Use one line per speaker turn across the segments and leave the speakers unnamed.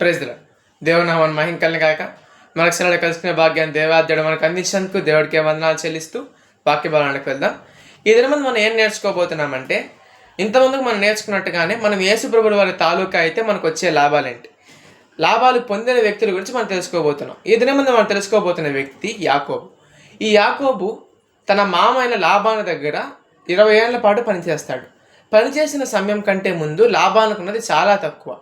ప్రైజ్ల దేవునామన్ మహింకల్ని కాక మరొకసారి కలుసుకునే భాగ్యాన్ని దేవాద్యుడు మనకు అందించినందుకు దేవుడికి వందనాలు చెల్లిస్తూ వాక్య భావనకు వెళ్దాం. ఈ దినమంది మనం ఏం నేర్చుకోబోతున్నామంటే ఇంతమందుకు మనం నేర్చుకున్నట్టుగానే మనం యేసు ప్రభుల వారి తాలూకా అయితే మనకు వచ్చే లాభాలేంటి లాభాలు పొందిన వ్యక్తుల గురించి మనం తెలుసుకోబోతున్నాం. ఈ దినమంది మనం తెలుసుకోబోతున్న వ్యక్తి యాకోబు. ఈ యాకోబు తన మామ అయిన లాభాన దగ్గర ఇరవై ఏళ్ళ పాటు పనిచేస్తాడు. పనిచేసిన సమయం కంటే ముందు లాభానుకున్నది చాలా తక్కువ.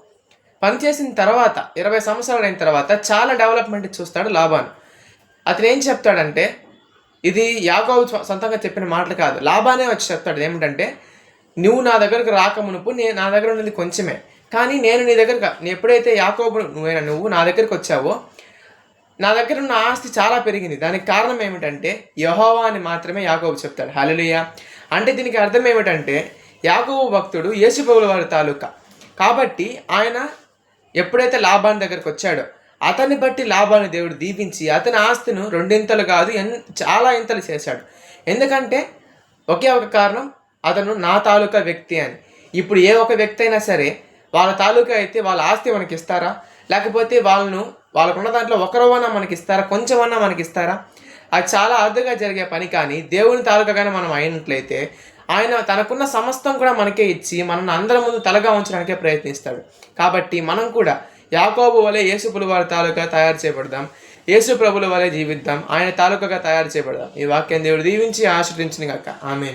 పనిచేసిన తర్వాత ఇరవై సంవత్సరాలు అయిన తర్వాత చాలా డెవలప్మెంట్ చూస్తాడు లాభాను. అతను ఏం చెప్తాడంటే ఇది యాకోబు సొంతంగా చెప్పిన మాటలు కాదు. లాభానే వచ్చి చెప్తాడు. ఏమిటంటే నువ్వు నా దగ్గరకు రాకమునుపు నేను నా దగ్గర ఉన్నది కొంచెమే. కానీ నేను నీ దగ్గర ఎప్పుడైతే యాకోబు నువ్వైనా నువ్వు నా దగ్గరికి వచ్చావో నా దగ్గర ఉన్న ఆస్తి చాలా పెరిగింది. దానికి కారణం ఏమిటంటే యహోవా అని మాత్రమే యాకోబు చెప్తాడు. హల్లెలూయా. అంటే దీనికి అర్థం ఏమిటంటే యాకోబు భక్తుడు యేసుప్రభుల వారి తాలూకా. కాబట్టి ఆయన ఎప్పుడైతే లాభాన్ని దగ్గరకు వచ్చాడో అతన్ని బట్టి లాభాన్ని దేవుడు దీవించి అతని ఆస్తిను రెండింతలు కాదు ఎన్ చాలా ఇంతలు చేశాడు. ఎందుకంటే ఒకే ఒక కారణం అతను నా తాలూకా వ్యక్తి అని. ఇప్పుడు ఏ ఒక వ్యక్తి అయినా సరే వాళ్ళ తాలూకా అయితే వాళ్ళ ఆస్తి మనకి ఇస్తారా లేకపోతే వాళ్ళను వాళ్ళకున్న దాంట్లో ఒకరవన్నా మనకి ఇస్తారా కొంచెమన్నా మనకి ఇస్తారా అది చాలా అరుదుగా జరిగే పని కానీ దేవుని తాలూకాగానే మనం అయినట్లయితే ఆయన తనకున్న సమస్తం కూడా మనకే ఇచ్చి మనల్ని అందరి ముందు తలగా ఉంచడానికే ప్రయత్నిస్తాడు. కాబట్టి మనం కూడా యాకోబు వలె యేసు వారి తాలూకా తయారు చేయబడదాం. యేసు ప్రభుల వలె జీవిద్దాం. ఆయన తాలూకాగా తయారు చేయబడదాం. ఈ వాక్యం దేవుడు దీవించి ఆశ్రయించిన గాక. ఆమె